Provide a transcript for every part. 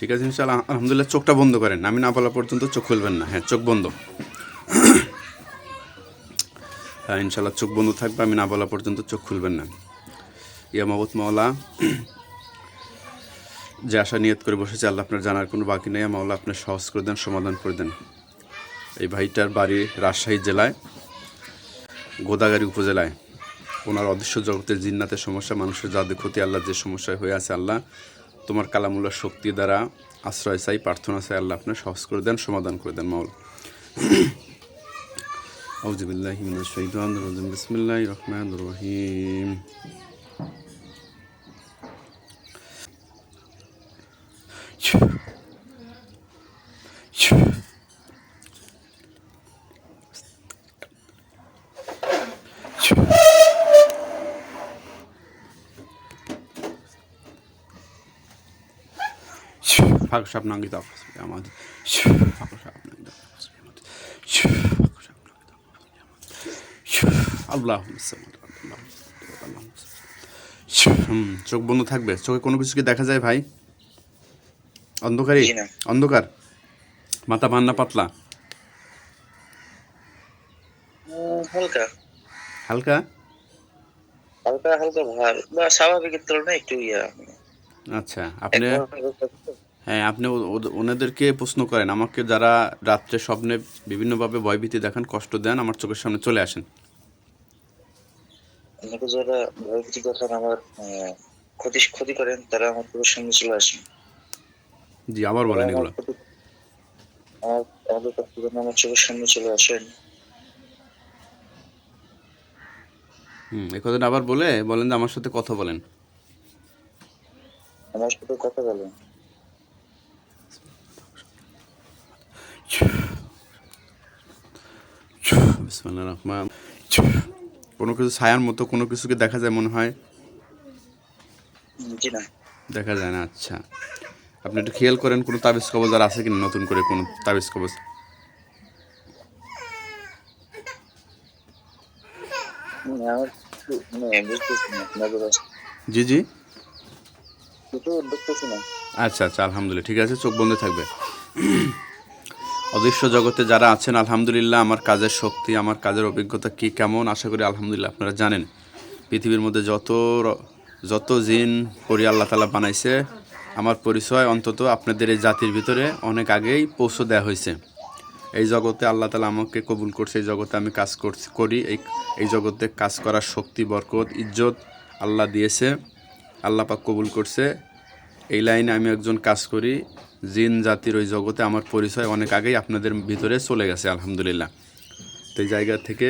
ঠিক আছে ইনশাল্লাহ আলহামদুলিল্লাহ চোখটা বন্ধ করেন। আমি না বলা পর্যন্ত চোখ খুলবেন না। হ্যাঁ চোখ বন্ধ। হ্যাঁ ইনশাল্লাহ চোখ বন্ধ থাকবে, আমি না বলা পর্যন্ত চোখ খুলবেন না। ইয়া মাবুত মাওলা, যে আশা নিয়ত করে বসেছে, আল্লাহ আপনার জানার কোনো বাকি নেই। মাওলা আপনার সহজ করে দেন, সমাধান করে দেন। এই ভাইটার বাড়ি রাজশাহী জেলায় গোদাগাড়ি উপজেলায়। ওনার অদৃশ্য জগতের জিন্নাতের সমস্যা, মানুষের যাদের ক্ষতি, আল্লাহ যে সমস্যায় হয়ে আছে, আল্লাহ তোমার কালামুল্লার শক্তি দ্বারা আশ্রয় চাই, প্রার্থনা চাই, আল্লাহ আপনার সহজ করে দেন, সমাধান করে দেন মাউল আউজবিল্লাহ হিমনা শহীদ রহমান রহিম। ফাঁক সাপ নাঙ্গি দাও আমাদের ফাঁক সাপ নাঙ্গি দাও আল্লাহ হুম, চোখ বন্ধ থাকবে। চোখে কোনো কিছু কি দেখা যায় ভাই? অন্ধকারই অন্ধকার? মাথা পান্না পাতলা? হালকা। হালকা? হালকা হালকা ভার বা স্বাভাবিকের তুলনায় একটু ইয়া। আচ্ছা আপনি হ্যাঁ আপনি ওনাদেরকে প্রশ্ন করেন আমাকে যারা রাত্রে স্বপ্নে বিভিন্নভাবে ভয়ভীতি দেখান কষ্ট দেন আমার চোখের সামনে চলে আসেন। আমাকে যারা ভয়ভীতি দেখান আমার ক্ষতি ক্ষতি করেন তারা আমার পুরো সামনে চলে আসেন। জি আবার বলেন এগুলো। আমার আমাদের কাছ থেকে আমার চোখের সামনে চলে আসেন। হুম এই কথাটা আবার বলে বলেন যে আমার সাথে কথা বলেন। আমার সাথে কথা বলেন। বিসমিল্লাহির রহমান। কোনো কিছু ছায়ার মতো কোনো কিছুকে দেখা যায় মনে হয়? দেখা যায় না আচ্ছা। আপনি একটু খেয়াল করেন কোনো তাবিজ কবজ আর আছে কিনা? নতুন করে কোনো তাবিজ কবজ। জি জি। আচ্ছা আচ্ছা আলহামদুলিল্লাহ ঠিক আছে চোখ বন্ধ থাকবে। অদৃশ্য জগতে যারা আছেন, আলহামদুলিল্লাহ, আমার কাজের শক্তি, আমার কাজের অভিজ্ঞতা কি কেমন, আশা করি আলহামদুলিল্লাহ আপনারা জানেন। পৃথিবীর মধ্যে যত যত জিন, পরি আল্লাহ তালা বানাইছে, আমার পরিচয় অন্তত আপনাদের এই জাতির ভিতরে অনেক আগেই পৌঁছে দেওয়া হয়েছে। এই জগতে আল্লাহ তালা আমাকে কবুল করছে, এই জগতে আমি কাজ করছি, করি, এই এই জগতে কাজ করার শক্তি, বরকত, ইজ্জত আল্লাহ দিয়েছে, আল্লাহ পাক কবুল করছে। এই লাইনে আমি একজন কাজ করি জিন জাতির ওই জগতে আমার পরিচয় অনেক আগেই আপনাদের ভিতরে চলে গেছে, আলহামদুলিল্লাহ। তো এই জায়গা থেকে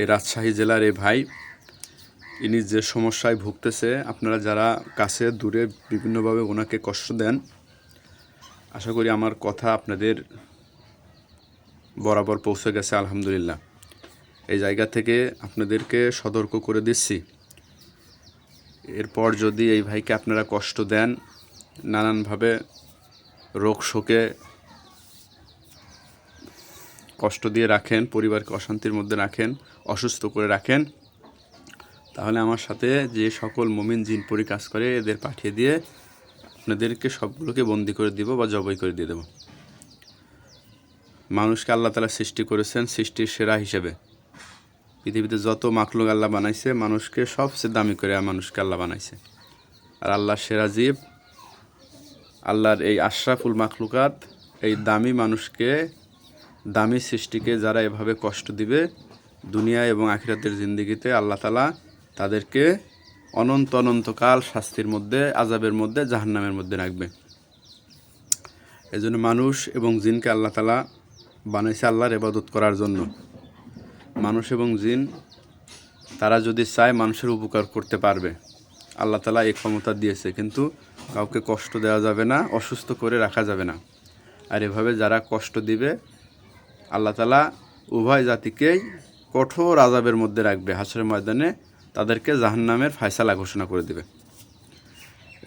এই রাজশাহী জেলার এই ভাই, ইনি যে সমস্যায় ভুগতেছে, আপনারা যারা কাছে দূরে বিভিন্নভাবে ওনাকে কষ্ট দেন, আশা করি আমার কথা আপনাদের বরাবর পৌঁছে গেছে, আলহামদুলিল্লাহ। এই জায়গা থেকে আপনাদেরকে সতর্ক করে দিচ্ছি। এরপর যদি এই ভাইকে আপনারা কষ্ট দেন, নানানভাবে রোগ শোকে কষ্ট দিয়ে রাখেন, পরিবারকে অশান্তির মধ্যে রাখেন, অসুস্থ করে রাখেন। তাহলে আমার সাথে যে সকল মমিন জিন পরি কাজ করে, এদের পাঠিয়ে দিয়ে আপনাদেরকে সবগুলোকে বন্দি করে দিব বা জবাই করে দিয়ে দেব। মানুষকে আল্লাহ তালা সৃষ্টি করেছেন সৃষ্টির সেরা হিসেবে। পৃথিবীতে যত মাখলুক আল্লাহ বানাইছে, মানুষকে সবচেয়ে দামি করে মানুষকে আল্লাহ বানাইছে। আর আল্লাহ সেরা জীব আল্লাহর এই আশরাফুল মাখলুকাত, এই দামি মানুষকে, দামি সৃষ্টিকে যারা এভাবে কষ্ট দিবে দুনিয়া এবং আখিরাতের জিন্দিগিতে আল্লাহ তালা তাদেরকে অনন্ত অনন্তকাল শাস্তির মধ্যে আজাবের মধ্যে, জাহান্নামের মধ্যে রাখবে। এজন্য মানুষ এবং জিনকে আল্লাহ তালা বানাইছে আল্লাহর এবাদত করার জন্য। মানুষ এবং জিন, তারা যদি চায় মানুষের উপকার করতে পারবে, আল্লাহ তালা এই ক্ষমতা দিয়েছে। কিন্তু কাউকে কষ্ট দেওয়া যাবে না, অসুস্থ করে রাখা যাবে না। আর এভাবে যারা কষ্ট দিবে, আল্লাহ তালা উভয় জাতিকেই কঠোর আজাবের মধ্যে রাখবে। হাসরের ময়দানে তাদেরকে জাহান্নামের ফায়সালা ঘোষণা করে দেবে।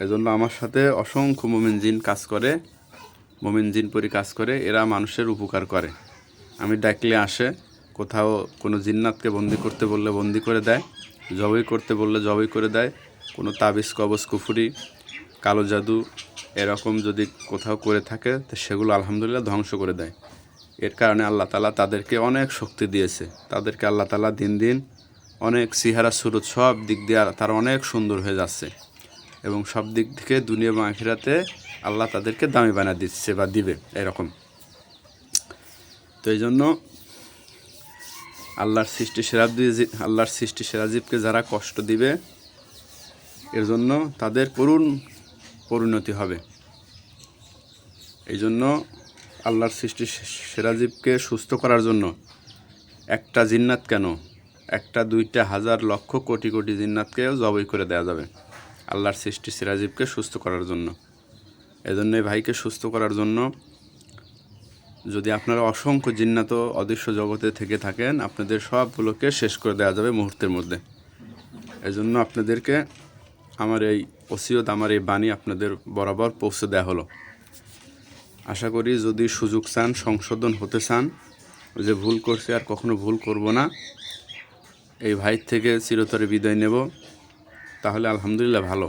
এজন্য আমার সাথে অসংখ্য মোমিন জিন কাজ করে, মোমিন জিন পরি কাজ করে, এরা মানুষের উপকার করে। আমি ডাকলে আসে, কোথাও কোনো জিন্নাতকে বন্দি করতে বললে বন্দি করে দেয়, জবই করতে বললে জবই করে দেয়, কোনো তাবিজ, কবজ, কুফুরি কালো জাদু এরকম যদি কোথাও করে থাকে, তো সেগুলো আলহামদুলিল্লাহ ধ্বংস করে দেয়। এর কারণে আল্লাহ তালা তাদেরকে অনেক শক্তি দিয়েছে। তাদেরকে আল্লাহ তালা দিন দিন অনেক সিহারা, সুরত সব দিক দিয়ে তারা অনেক সুন্দর হয়ে যাচ্ছে। এবং সব দিক থেকে দুনিয়া এবং আখিরাতে আল্লাহ তাদেরকে দামি বানা দিচ্ছে বা দিবে এরকম। তো এই জন্য আল্লাহর সৃষ্টি সেরাজীব আল্লাহর সৃষ্টি সেরাজীবকে যারা কষ্ট দিবে, এর জন্য তাদের করুণ পরিণতি হবে। এই জন্য আল্লাহর সৃষ্টি সেরাজীবকে সুস্থ করার জন্য একটা জিন্নাত কেন? একটা, দুইটা, হাজার, লক্ষ, কোটি কোটি জিন্নাতকেও জবই করে দেওয়া যাবে। আল্লাহর সৃষ্টি সিরাজীবকে সুস্থ করার জন্য। এজন্য ভাইকে সুস্থ করার জন্য যদি আপনারা অসংখ্য জিন্নাত অদৃশ্য জগতে থেকে থাকেন, আপনাদের সবগুলোকে শেষ করে দেওয়া যাবে মুহূর্তের মধ্যে। এজন্য আপনাদেরকে আমার এই ওসিয়ত আমার এই বাণী আপনাদের বরাবর পৌঁছে দেওয়া হলো। আশা করি যদি সুযোগ চান, সংশোধন হতে চান, যে ভুল করছে আর কখনো ভুল করব না, এই ভাই থেকে চিরতরে বিদায় নেব, তাহলে আলহামদুলিল্লাহ ভালো।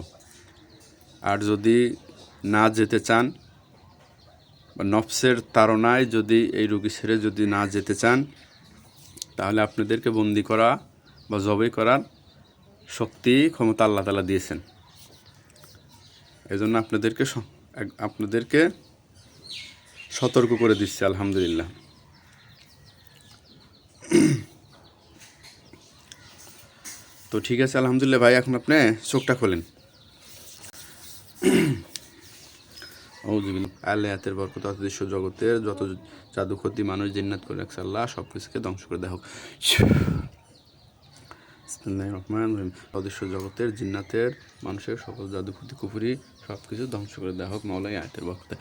আর যদি না যেতে চান, বা নফসের তাড়নায় যদি এই রুগী ছেড়ে যদি না যেতে চান, তাহলে আপনাদেরকে বন্দি করা বা জবাই করার শক্তি ক্ষমতা আল্লাহ তালা দিয়েছেন। এজন্য আপনাদেরকে আপনাদেরকে সতর্ক করে দিচ্ছে, আলহামদুলিল্লাহ। তো ঠিক আছে, আলহামদুলিল্লাহ ভাই, এখন আপনি চোখটা খোলেন। আল্লাহ হাতের বরকত অদৃশ্য জগতের যত জাদু ক্ষতি মানুষ জিন্নাত করে রাখছে, আল্লাহ সব কিছুকে ধ্বংস করে দেওয়া হোক বিসমিল্লাহির রহমানির রহিম। অদৃশ্য জগতের জিন্নাতের মানুষের সকল জাদু ক্ষতি কুপুরি সব কিছু ধ্বংস করে দেওয়া হোক মৌলাই আয়তের বক্তে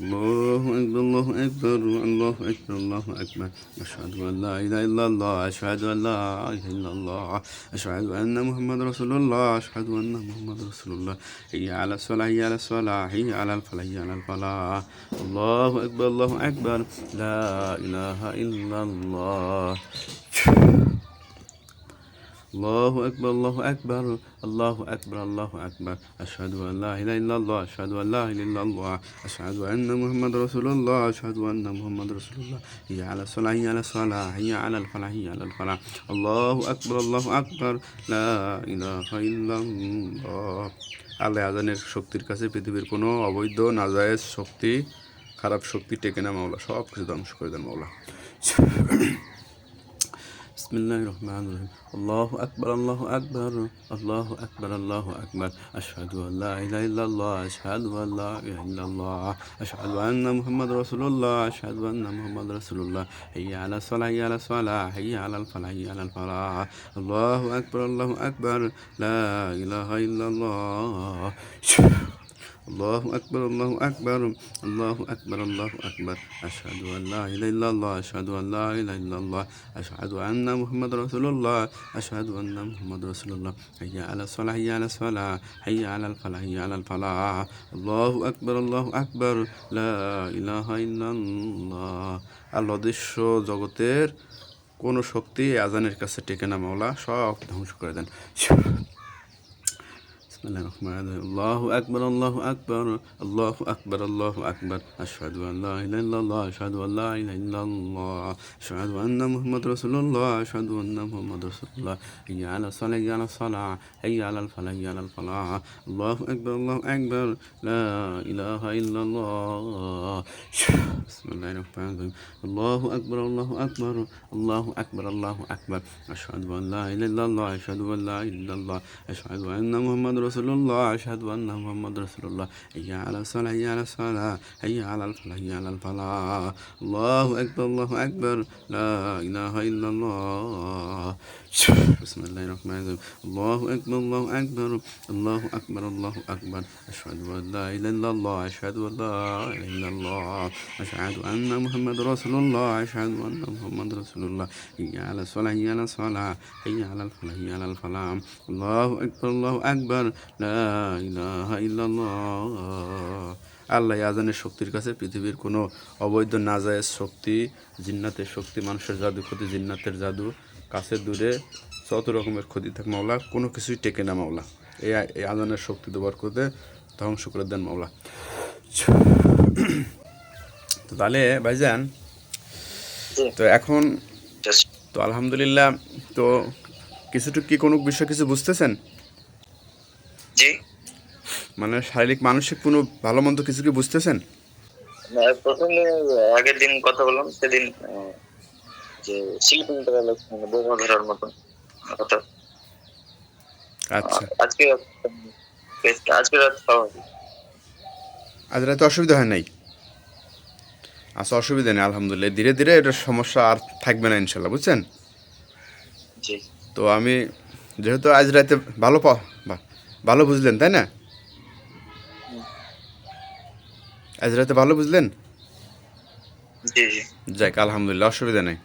আল্লাহু আকবার আল্লাহু আকবার আল্লাহু আকবার আল্লাহু আকবার আশহাদু আন লা ইলাহা ইল্লাল্লাহ আশহাদু আন লা ইলাহা ইল্লাল্লাহ আশহাদু আন্না মুহাম্মাদুর রাসূলুল্লাহ আশহাদু আন্না মুহাম্মাদুর রাসূলুল্লাহ হাইয়া আলা সালাহ হাইয়া আলা সালাহ হাইয়া আলাল ফালাহ হাইয়া আলাল ফালাহ আল্লাহু আকবার আল্লাহু আকবার লা ইলাহা ইল্লাল্লাহ الله أكبر الله أكبر الله أكبر الله أكبر أشهد أن لا إله إلا الله أشهد أن لا إله إلا الله أشهد أن محمد رسول الله أشهد أن محمد رسول الله هي على الصلاة هي على الصلاة هي على الفلاح هي على الفلاح الله أكبر الله أكبر لا إله إلا الله আল্লাহ আজানের শক্তির কাছে পৃথিবীর কোনো অবৈধ, নাজায়েজ শক্তি, খারাপ শক্তি টেকে না মাওলা সব কিছু ধ্বংস করে দেন মাওলা। بسم الله الرحمن الرحيم الله أكبر الله أكبر الله أكبر الله أكبر أشهد أن لا إله إلا الله أشهد أن لا إله إلا الله أشهد أن محمد رسول الله أشهد أن محمد رسول الله هيا على الصلاة هيا على الصلاة هيا على الفلاح هيا على الفلاح الله أكبر الله أكبر لا إله إلا الله আল্লাহ আকবর আল্লাহ আকবর আল্লাহ আকবর আল্লাহ আকবর আশহাদু আল্লাহ ইলাইল্লাহ আশহাদু আল্লাহ ইলাইল্লাহ আশহাদু আন্না মুহাম্মদ রাসূলুল্লাহ আশহাদু আন্না মুহাম্মদ রাসূলুল্লাহ হাইয়া আল্লাহ সালাহ হাইয়া আল্লাহ সালাহ হাইয়া আল্লাহ ফালাহ হাইয়া আলাল ফালাহ আল্লাহু আকবর আল্লাহ আকবর লা ইলাহা আল্লাহ দৃশ্য জগতের কোনো শক্তি আজানের কাছে টেকে না, মাওলা, সব ধ্বংস করে দেন। بسم الله الرحمن الرحيم. الله أكبر الله أكبر الله أكبر الله أكبر. أشهد أن لا إله إلا الله أشهد أن لا إله إلا الله أشهد أن محمد رسول الله أشهد أن محمد رسول الله. حي على الصلاة حي على الصلاة حي على الفلاح حي على الفلاح. الله أكبر الله أكبر. لا إله إلا الله. بسم الله الرحمن الرحيم. الله أكبر الله أكبر الله أكبر الله أكبر. أشهد أن لا إله إلا الله أشهد أن لا إله إلا الله أشهد أن محمد رسول الله أشهد أن محمد رسول الله. حي على الصلاة حي على الصلاة حي على الفلاح حي على الفلاح. الله أكبر الله أكبر. لا إله إلا الله. بسم الله الرحمن الرحيم. الله أكبر الله أكبر الله أكبر الله أكبر. أشهد أن لا إله إلا الله أشهد أن لا إله إلا الله أشهد أن محمد رسول الله أشهد أن محمد رسول الله. حي على الصلاة حي على الصلاة حي على الفلاح حي على الفلاح. الله أكبر الله أكبر. لا إله إلا الله. আল্লাহ আজানের শক্তির কাছে পৃথিবীর কোনো অবৈধ নাজায়েজ শক্তি জিন্নাতের শক্তি মানুষের জাদু ক্ষতি জিন্নাতের জাদু কাছে দূরে যত রকমের ক্ষতি থাক মাওলা কোনো কিছুই টেকে না মাওলা। এই এই আজানের শক্তি দেওয়ার করতে ধ্বংস করে দেন মাওলা। তো তাহলে ভাইজান তো এখন তো আলহামদুলিল্লাহ তো কিছুটুকু কি কোনো বিষয় কিছু বুঝতেছেন? জি। মানে শারীরিক মানসিক কোনো ভালো মন্দ কিছু কি বুঝতেছেন? প্রথমে আগের দিন কথা বললাম সেদিন যে স্লিপিং প্যারালাইস মানে বোমা ধরার মতন কথা। আচ্ছা। আজকে আজকে রাত আজ রাতে অসুবিধা হয় নাই? আচ্ছা অসুবিধা নেই আলহামদুলিল্লাহ। ধীরে ধীরে এটা সমস্যা আর থাকবে না ইনশাল্লাহ বুঝছেন? তো আমি যেহেতু আজ রাতে ভালো পা- ভালো বুঝলেন তাই না? আজ রাতে ভালো বুঝলেন? জি জি। যাক আলহামদুলিল্লাহ অসুবিধা নেই।